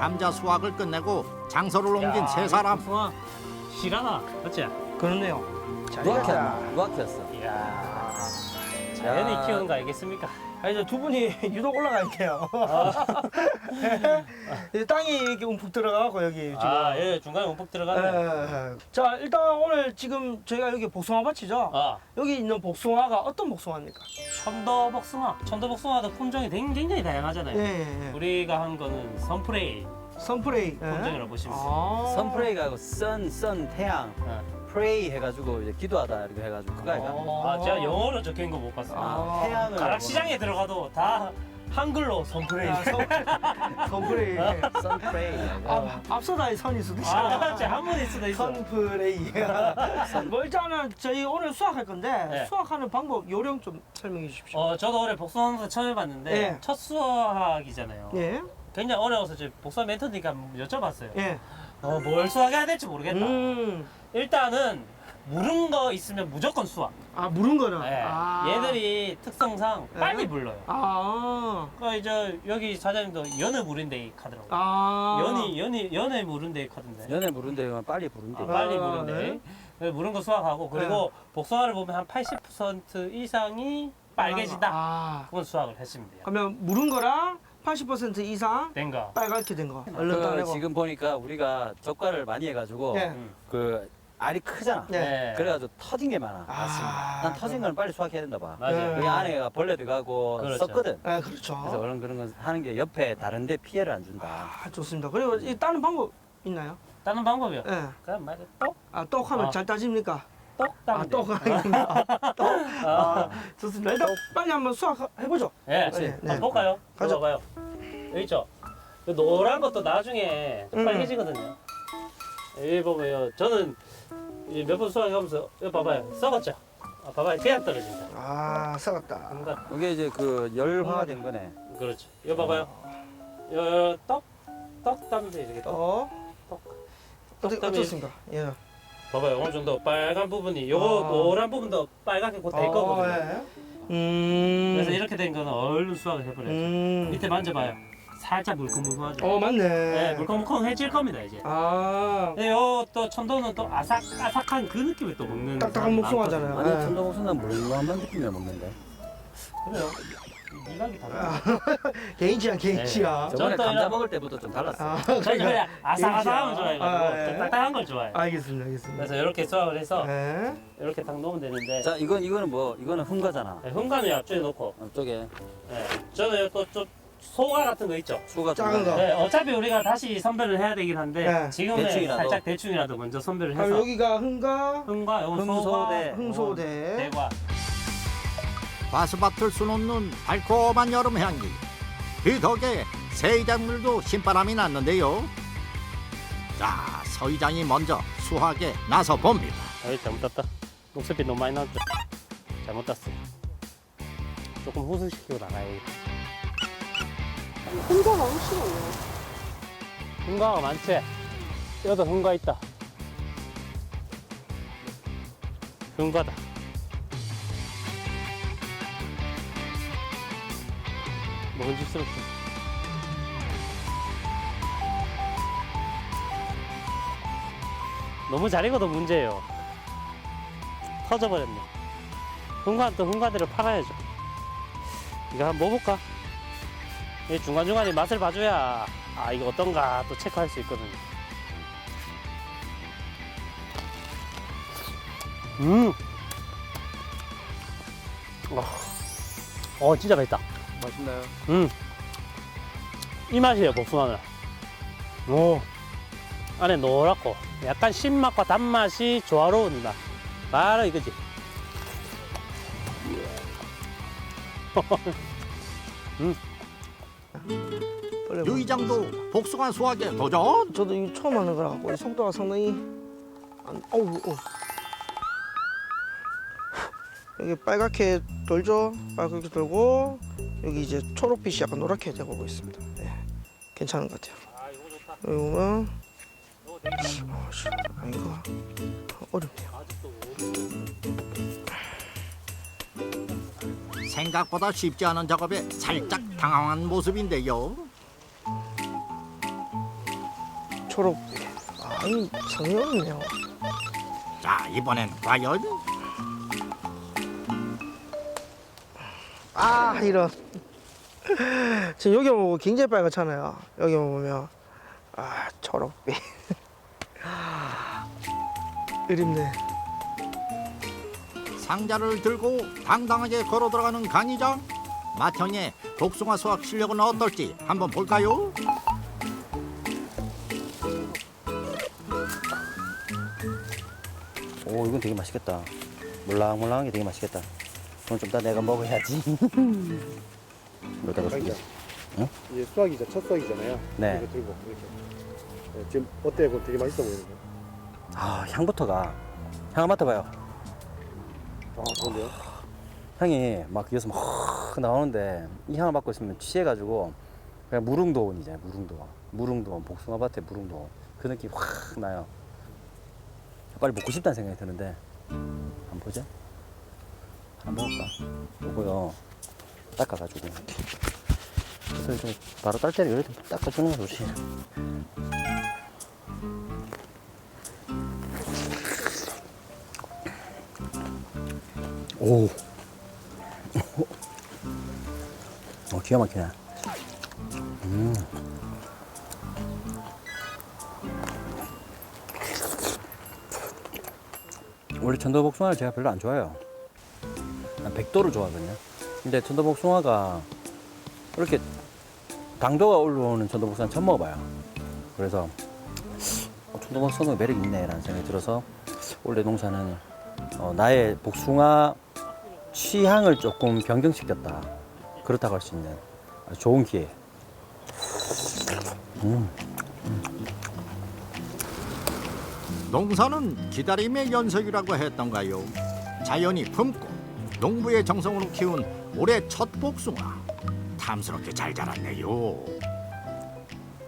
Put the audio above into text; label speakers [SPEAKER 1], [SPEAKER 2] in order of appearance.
[SPEAKER 1] 감자 수확을 끝내고 장소를 옮긴 세 사람.
[SPEAKER 2] 복숭아 실하다. 맞지?
[SPEAKER 3] 그렇네요.
[SPEAKER 4] 키웠나? 누가 키웠어?
[SPEAKER 2] 이야. 자연이
[SPEAKER 4] 야.
[SPEAKER 2] 키우는 거 알겠습니까?
[SPEAKER 3] 아, 이제 두 분이 유독 올라갈게요. 이제 땅이 이렇게 움푹 들어가고 여기 지금.
[SPEAKER 2] 아, 예, 중간에 움푹 들어갔네.
[SPEAKER 3] 예, 예. 자 일단 오늘 지금 저희가 여기 복숭아 밭이죠.
[SPEAKER 2] 아,
[SPEAKER 3] 여기 있는 복숭아가 어떤 복숭아입니까?
[SPEAKER 2] 천도 복숭아. 천도 복숭아도 품종이 굉- 굉장히 다양하잖아요.
[SPEAKER 3] 예, 예, 예.
[SPEAKER 2] 우리가 한 거는 선프레이
[SPEAKER 3] 선프레이. 예.
[SPEAKER 2] 품종이라고 보시면 돼요.
[SPEAKER 3] 아.
[SPEAKER 4] 선프레이가 선, 선, 태양.
[SPEAKER 2] 아,
[SPEAKER 4] 프레이 해가지고 이제 기도하다 이렇게 해가지고 그거 아이가?
[SPEAKER 2] 아, 제가 영어로 적혀 있는 거 못 봤어요.
[SPEAKER 4] 아, 태양을.
[SPEAKER 2] 가락 시장에 들어가도 다 한글로 선프레이.
[SPEAKER 3] 아, 선, 선프레이.
[SPEAKER 4] 선프레이.
[SPEAKER 3] 아, 앞서다의 선이 수도 있어.
[SPEAKER 2] 아, 제 한문일 수도 있어.
[SPEAKER 3] 선프레이. 뭐 일단은 저희 오늘 수확할 건데
[SPEAKER 2] 네.
[SPEAKER 3] 수확하는 방법 요령 좀 설명해 주십시오.
[SPEAKER 2] 어, 저도 올해 복숭아 처음 해봤는데
[SPEAKER 3] 예.
[SPEAKER 2] 첫 수확이잖아요.
[SPEAKER 3] 예,
[SPEAKER 2] 굉장히 어려워서 저 복숭아 멘토니까 여쭤봤어요.
[SPEAKER 3] 예.
[SPEAKER 2] 어, 뭘 수확해야 될지 모르겠다.
[SPEAKER 3] 음,
[SPEAKER 2] 일단은 물은 거 있으면 무조건 수확.
[SPEAKER 3] 아 물은 거는.
[SPEAKER 2] 예.
[SPEAKER 3] 아.
[SPEAKER 2] 얘들이 특성상
[SPEAKER 3] 예?
[SPEAKER 2] 빨리 물러요.
[SPEAKER 3] 아,
[SPEAKER 2] 그러니까 이제 여기 사장님도 연애 물인데 카더라고. 요
[SPEAKER 3] 아.
[SPEAKER 2] 연이 연이 연애 물은데 카던데.
[SPEAKER 4] 연애 부른데 빨리
[SPEAKER 2] 아,
[SPEAKER 4] 부른대.
[SPEAKER 2] 빨리
[SPEAKER 3] 아,
[SPEAKER 2] 물은데.
[SPEAKER 3] 네.
[SPEAKER 2] 그래서 물은 거 수확하고 그리고 복숭아를 보면 한 80% 이상이 빨개지다.
[SPEAKER 3] 아.
[SPEAKER 2] 그건 수확을 했으면 돼요.
[SPEAKER 3] 그러면 물은 거랑 80% 이상
[SPEAKER 2] 된 거.
[SPEAKER 3] 빨갛게 된 거. 얼른
[SPEAKER 4] 그
[SPEAKER 3] 따내고.
[SPEAKER 4] 지금 보니까 우리가 젓갈을 많이 해가지고
[SPEAKER 3] 예.
[SPEAKER 2] 음.
[SPEAKER 4] 그 알이 크잖아.
[SPEAKER 3] 네.
[SPEAKER 2] 네.
[SPEAKER 4] 그래가지고 터진 게 많아.
[SPEAKER 3] 아,
[SPEAKER 4] 난 터진 건 빨리 수확해야 된다 봐.
[SPEAKER 2] 맞아요.
[SPEAKER 3] 네.
[SPEAKER 4] 그게 안에가 벌레 들어가고
[SPEAKER 2] 그렇죠.
[SPEAKER 4] 썩거든.
[SPEAKER 3] 네, 그렇죠.
[SPEAKER 4] 그래서 얼른 그런 거 하는 게 옆에 다른데 피해를 안 준다.
[SPEAKER 3] 아, 좋습니다. 그리고 이 다른 방법 있나요?
[SPEAKER 2] 다른 방법이요.
[SPEAKER 3] 예.
[SPEAKER 2] 그냥 말해 똑,
[SPEAKER 3] 아, 떡 하면
[SPEAKER 2] 아.
[SPEAKER 3] 잘 따집니까?
[SPEAKER 2] 똑
[SPEAKER 3] 아,
[SPEAKER 2] 따면 돼요.
[SPEAKER 3] 떡. 떡. 아, 좋습니다. 일단 빨리 한번 수확해보죠.
[SPEAKER 2] 예,
[SPEAKER 3] 그렇지. 네.
[SPEAKER 2] 한번 볼까요?
[SPEAKER 3] 가자.
[SPEAKER 2] 가져봐요. 여기 있죠? 이 노란 것도 나중에 좀
[SPEAKER 3] 음.
[SPEAKER 2] 빨개지거든요. 여기 보면요. 저는 몇 번 수확하면서 이거 봐봐요. 썩었죠? 아, 봐봐요. 그냥 떨어진다.
[SPEAKER 3] 아, 썩었다.
[SPEAKER 2] 뭔가
[SPEAKER 4] 이게 이제 그 열화된 거네.
[SPEAKER 2] 그렇죠. 이거 봐봐요. 요 떡, 떡 따면 돼 이렇게 떡.
[SPEAKER 3] 떡.
[SPEAKER 2] 떡.
[SPEAKER 3] 어떻게,
[SPEAKER 2] 떡 따면
[SPEAKER 3] 어떻습니까? 예.
[SPEAKER 2] 봐봐요. 어느 정도 빨간 부분이 요거
[SPEAKER 3] 아.
[SPEAKER 2] 노란 부분도 빨갛게 곧될
[SPEAKER 3] 어,
[SPEAKER 2] 거거든요.
[SPEAKER 3] 예. 음.
[SPEAKER 2] 그래서 이렇게 된 거는 얼른 수확을 해버려요.
[SPEAKER 3] 음.
[SPEAKER 2] 밑에 만져봐요. 살짝 물컹물컹하죠.
[SPEAKER 3] 어, 맞네.
[SPEAKER 2] 네, 물컹물컹해질 겁니다 이제.
[SPEAKER 3] 아,
[SPEAKER 2] 근데 요또 천도는 또 아삭 아삭한 그 느낌을 또 먹는
[SPEAKER 3] 딱딱한
[SPEAKER 2] 사람이
[SPEAKER 3] 복숭아잖아요.
[SPEAKER 4] 아니
[SPEAKER 3] 예.
[SPEAKER 4] 천도복숭아 물렁한 느낌을 먹는데.
[SPEAKER 2] 그래요. 미각이 달라.
[SPEAKER 3] 개인 취향, 개인
[SPEAKER 2] 네.
[SPEAKER 3] 취향.
[SPEAKER 4] 저번에
[SPEAKER 2] 또
[SPEAKER 4] 감자
[SPEAKER 2] 이런-
[SPEAKER 4] 먹을 때부터 좀 달랐어.
[SPEAKER 3] 아,
[SPEAKER 2] 저는 그냥 아삭아삭한 걸
[SPEAKER 3] 아,
[SPEAKER 2] 좋아해가지고
[SPEAKER 3] 예.
[SPEAKER 2] 좀 딱딱한 걸 좋아해요.
[SPEAKER 3] 알겠습니다, 알겠습니다.
[SPEAKER 2] 그래서 이렇게 수확을 해서
[SPEAKER 3] 예.
[SPEAKER 2] 이렇게 딱 넣으면 되는데
[SPEAKER 4] 자 이건 이거는 뭐 이거는 흥가잖아.
[SPEAKER 2] 네, 흥간을 앞쪽에 놓고
[SPEAKER 4] 앞쪽에
[SPEAKER 2] 네. 저는 또좀 소가 같은 거 있죠.
[SPEAKER 4] 수가
[SPEAKER 3] 작은 거.
[SPEAKER 2] 네, 어차피 우리가 다시 선별을 해야 되긴 한데
[SPEAKER 3] 네.
[SPEAKER 2] 지금은
[SPEAKER 4] 대충이라도.
[SPEAKER 2] 살짝 대충이라도 먼저 선별을
[SPEAKER 3] 그럼
[SPEAKER 2] 해서
[SPEAKER 3] 여기가 흥가,
[SPEAKER 2] 흥과 요건
[SPEAKER 4] 흥소대.
[SPEAKER 2] 소가
[SPEAKER 3] 흥소대.
[SPEAKER 2] 대과
[SPEAKER 1] 과수밭을 수놓는 달콤한 여름 향기. 그 덕에 새이작물도 신바람이 났는데요. 자, 서이장이 먼저 수확에 나서 봅니다.
[SPEAKER 2] 아이 잘못 땄다. 녹색빛 너무 많이 나왔죠. 잘못 땄어요. 조금 후숙시키고 나가야겠다.
[SPEAKER 5] 혼자 너무 싫어요.
[SPEAKER 2] 흥과가 많지? 여기도 흥과 있다. 흥과다. 먹은집스럽지. 너무 잘 익어도 문제예요. 터져버렸네. 흥과는 또 흥과대로 팔아야죠. 이거 한번 먹어볼까? 이 중간중간에 맛을 봐줘야 아 이거 어떤가 또 체크할 수 있거든요. 음! 어, 어 진짜 맛있다.
[SPEAKER 4] 맛있나요?
[SPEAKER 2] 음이 맛이에요 복숭아는. 오! 안에 노랗고. 약간 신맛과 단맛이 조화로운 이맛 바로 이거지
[SPEAKER 3] 빨리
[SPEAKER 1] 유이장도 복숭아 수확에 도전.
[SPEAKER 3] 저도 이거 처음 하는 거라 갖고 이 속도가 상당히 안, 어우, 어. 여기 빨갛게 돌죠. 빨갛게 돌고 여기 이제 초록빛이 약간 노랗게 되고 있습니다. 네, 괜찮은 것 같아요.
[SPEAKER 2] 아
[SPEAKER 3] 여기 보면 어, 씨, 아, 이거 어렵네요.
[SPEAKER 1] 생각보다 쉽지 않은 작업에 살짝 당황한 모습인데요.
[SPEAKER 3] 초록. 아, 이 상이 어렵네요.
[SPEAKER 1] 자 이번엔 과연
[SPEAKER 3] 아, 이런. 지금 여기 보면 굉장히 빨갛잖아요. 여기 보면 아, 초록빛. 그립네.
[SPEAKER 1] 상자를 들고 당당하게 걸어 들어가는 강의장 마청의 복숭아 수확 실력은 어떨지 한번 볼까요?
[SPEAKER 4] 오 이건 되게 맛있겠다. 몰랑몰랑한 게 되게 맛있겠다. 그럼 좀 이따 내가 먹어야지. 여기다가 줄게.
[SPEAKER 5] 이제 수학이자 첫 수학이잖아요.
[SPEAKER 4] 네.
[SPEAKER 5] 이거 들고 이렇게. 네, 지금 어때? 그거 되게 맛있어 보이는 거.
[SPEAKER 4] 아 향부터가 향 맡아봐요.
[SPEAKER 5] 아, 좋은데요?
[SPEAKER 4] 향이 막 여기서 막 나오는데 이 향을 맡고 있으면 취해가지고 그냥 무릉도원이잖아요. 무릉도원. 무릉도원. 복숭아밭의 무릉도원. 그 느낌 확 나요. 빨리 먹고 싶다는 생각이 드는데 한번 보자. 한번 먹을까? 요거요. 닦아가지고. 그래서 이제 바로 딸 때를 이렇게 닦아주는 거 좋지. 오. 어, 기가 막히네. 음. 원래 천도복숭아를 제가 별로 안 좋아해요. 난 백도를 좋아하거든요. 근데 천도복숭아가 이렇게 당도가 올라오는 천도복숭아 처음 먹어봐요. 그래서 어, 천도복숭아 매력 있네라는 생각이 들어서 원래 농사는 어, 나의 복숭아 취향을 조금 변경시켰다. 그렇다고 할 수 있는 좋은 기회. 음.
[SPEAKER 1] 농사는 기다림의 연속이라고 했던가요? 자연이 품고 농부의 정성으로 키운 올해 첫 복숭아 탐스럽게 잘 자랐네요.